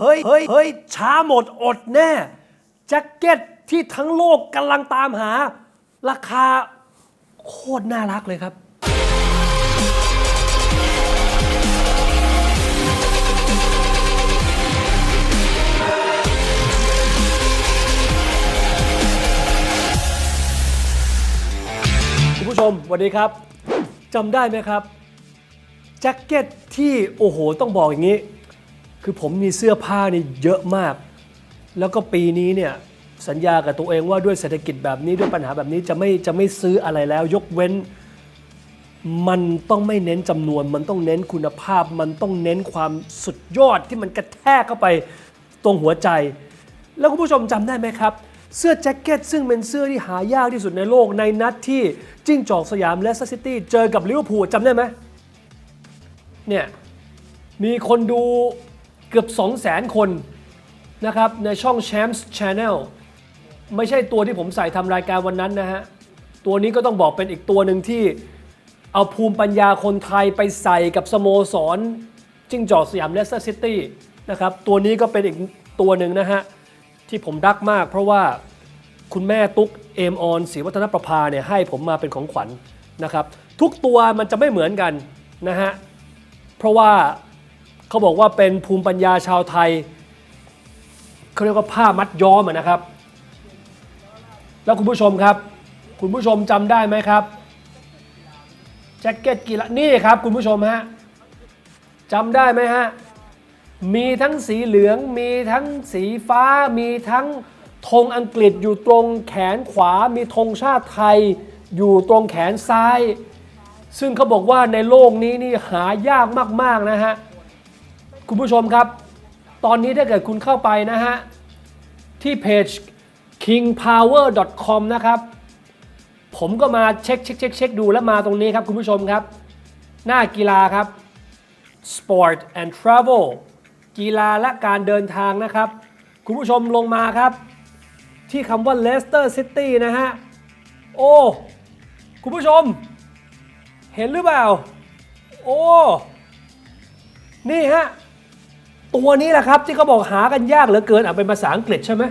เฮ้ยเฮ้ยเฮ้ยช้าหมดอดแน่แจ็คเก็ตที่ทั้งโลกกำลังตามหา ราคาโคตรน่ารักเลยครับ คุณผู้ชมสวัสดีครับจำได้ไหมครับ แจ็คเก็ตที่โอ้โหต้องบอกอย่างนี้ คือผมมีเสื้อผ้านี่เยอะมาก แล้วก็ปีนี้เนี่ยสัญญากับตัวเองว่าด้วยเศรษฐกิจแบบนี้ด้วยปัญหาแบบนี้จะไม่จะไม่ซื้ออะไรแล้ว ยกเว้น มันต้องไม่เน้นจำนวน มันต้องเน้นคุณภาพ มันต้องเน้นความสุดยอดที่มันกระแทกเข้าไปตรงหัวใจ แล้วคุณผู้ชมจำได้ไหมครับ เสื้อแจ็คเก็ตซึ่งเป็นเสื้อที่หายากที่สุดในโลกในนัดที่จิ้งจอกสยามและซิตี้เจอกับลิเวอร์พูลจำได้ไหมเนี่ยมีคนดู เกือบ 2 0 0 0 0 0 คนนะครับในช่อง Champs Channel ไม่ใช่ตัวที่ผมใส่ทำรายการวันนั้นนะฮะ ตัวนี้ก็ต้องบอกเป็นอีกตัวหนึ่งที่เอาภูมิปัญญาคนไทยไปใส่กับสโมสรจิ้งจอกสยามเลสเตอร์ซิตี้นะครับ ตัวนี้ก็เป็นอีกตัวหนึ่งนะฮะ ที่ผมรักมากเพราะว่าคุณแม่ตุ๊กเอมออนศรีวัฒนประภาเนี่ยให้ผมมาเป็นของขวัญนะครับ ทุกตัวมันจะไม่เหมือนกันนะฮะ เพราะว่า เขาบอกว่าเป็นภูมิปัญญาชาวไทยเขาเรียกว่าผ้ามัดย้อมนะครับ แล้วคุณผู้ชมครับ คุณผู้ชมจำได้ไหมครับแจ็คเก็ตกีฬานี่ครับคุณผู้ชมฮะจำได้ไหมฮะมีทั้งสีเหลือง มีทั้งสีฟ้า มีทั้งธงอังกฤษอยู่ตรงแขนขวา มีธงชาติไทยอยู่ตรงแขนซ้าย ซึ่งเขาบอกว่าในโลกนี้นี่หายากมากๆนะฮะ คุณผู้ชมครับ ตอนนี้ถ้าเกิดคุณเข้าไปนะฮะ ที่เพจ kingpower.com นะครับ ผมก็มาเช็คเช็คเช็คเช็คดูแล้วมาตรงนี้ครับคุณผู้ชมครับ หน้ากีฬาครับ Sport and Travel กีฬาและการเดินทางนะครับ คุณผู้ชมลงมาครับ ที่คำว่า Leicester City นะฮะ โอ้ คุณผู้ชม เห็นหรือเปล่า โอ้ นี่ฮะ ตัวนี้แหละครับ ที่เขาบอกหากันยากเหลือเกินอะเป็นภาษาอังกฤษใช่ไหม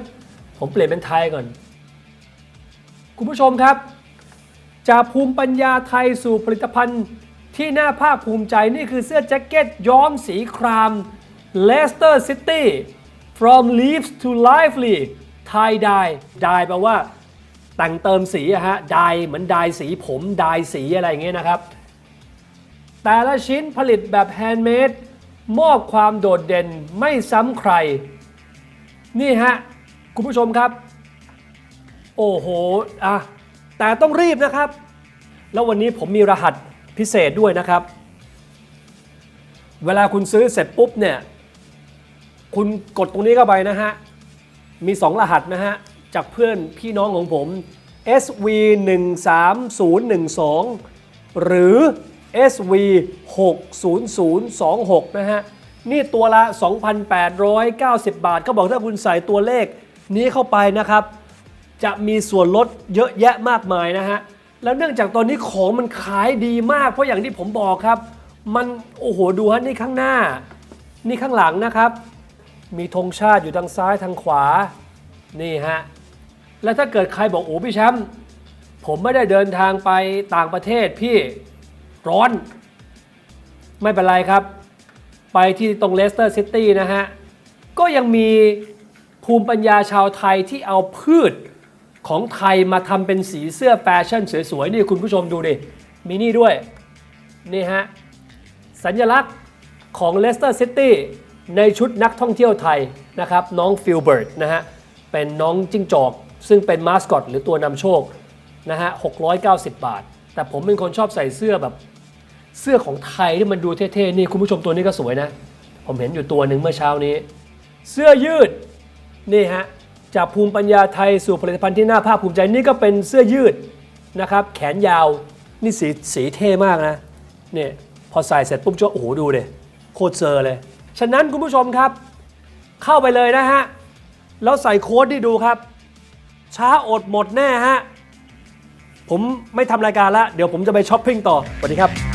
ผมเปลี่ยนเป็นไทยก่อน คุณผู้ชมครับ จากภูมิปัญญาไทยสู่ผลิตภัณฑ์ที่น่าภาคภูมิใจนี่คือเสื้อแจ็คเก็ตย้อมสีคราม Leicester City from leaves to lively tie dye dye แปลว่าแต่งเติมสีอะฮะ dye เหมือน dye สีผม dye สีอะไรอย่างเงี้ยนะครับ แต่ละชิ้นผลิตแบบแฮนด์เมด มอบความโดดเด่นไม่ซ้ำใคร นี่ฮะ คุณผู้ชมครับ โอ้โหอะแต่ต้องรีบนะครับ แล้ววันนี้ผมมีรหัสพิเศษด้วยนะครับ เวลาคุณซื้อเสร็จปุ๊บเนี่ย คุณกดตรงนี้เข้าไปนะฮะ มี 2 รหัสนะฮะ จากเพื่อนพี่น้องของผม SV 1 3 0 1 2 หรือ SV 6 0 0 2 6 นะฮะ นี่ตัวละ 2,890 บาท เขาบอกถ้าคุณใส่ตัวเลขนี้เข้าไปนะครับ จะมีส่วนลดเยอะแยะมากมายนะฮะ แล้วเนื่องจากตอนนี้ของมันขายดีมาก เพราะอย่างที่ผมบอกครับ มันโอ้โหดูฮะนี่ข้างหน้า นี่ข้างหลังนะครับ มีธงชาติอยู่ทางซ้ายทางขวา นี่ฮะ แล้วถ้าเกิดใครบอกโอ้พี่แชมป์ผมไม่ได้เดินทางไปต่างประเทศพี่ ร้อน ไม่เป็นไรครับ ไปที่ตรงเลสเตอร์ซิตี้นะฮะ ก็ยังมีภูมิปัญญาชาวไทยที่เอาพืชของไทยมาทำเป็นสีเสื้อแฟชั่นสวยๆ นี่คุณผู้ชมดูดิ มีนี่ด้วย นี่ฮะ สัญลักษณ์ของเลสเตอร์ซิตี้ในชุดนักท่องเที่ยวไทยนะครับ น้องฟิลเบิร์ตนะฮะ เป็นน้องจิ้งจอก ซึ่งเป็นมาสคอตหรือตัวนำโชคนะฮะ 690 บาท แต่ผมเป็นคนชอบใส่เสื้อแบบ เสื้อของไทยที่มันดูเท่ๆนี่คุณผู้ชมตัวนี้ก็สวยนะ ผมเห็นอยู่ตัวหนึ่งเมื่อเช้านี้ เสื้อยืดนี่ฮะจากภูมิปัญญาไทยสู่ผลิตภัณฑ์ที่น่าภาคภูมิใจนี่ก็เป็นเสื้อยืดนะครับ แขนยาวนี่สีสีเท่มากนะเนี่ยพอใส่เสร็จปุ๊บจะโอ้โหดูเลยโคตรเซอร์เลย ฉะนั้นคุณผู้ชมครับ เข้าไปเลยนะฮะ แล้วใส่โค้ดที่ดูครับ ช้าอดหมดแน่ฮะ ผมไม่ทำรายการแล้วเดี๋ยวผมจะไปช้อปปิ้งต่อสวัสดีครับ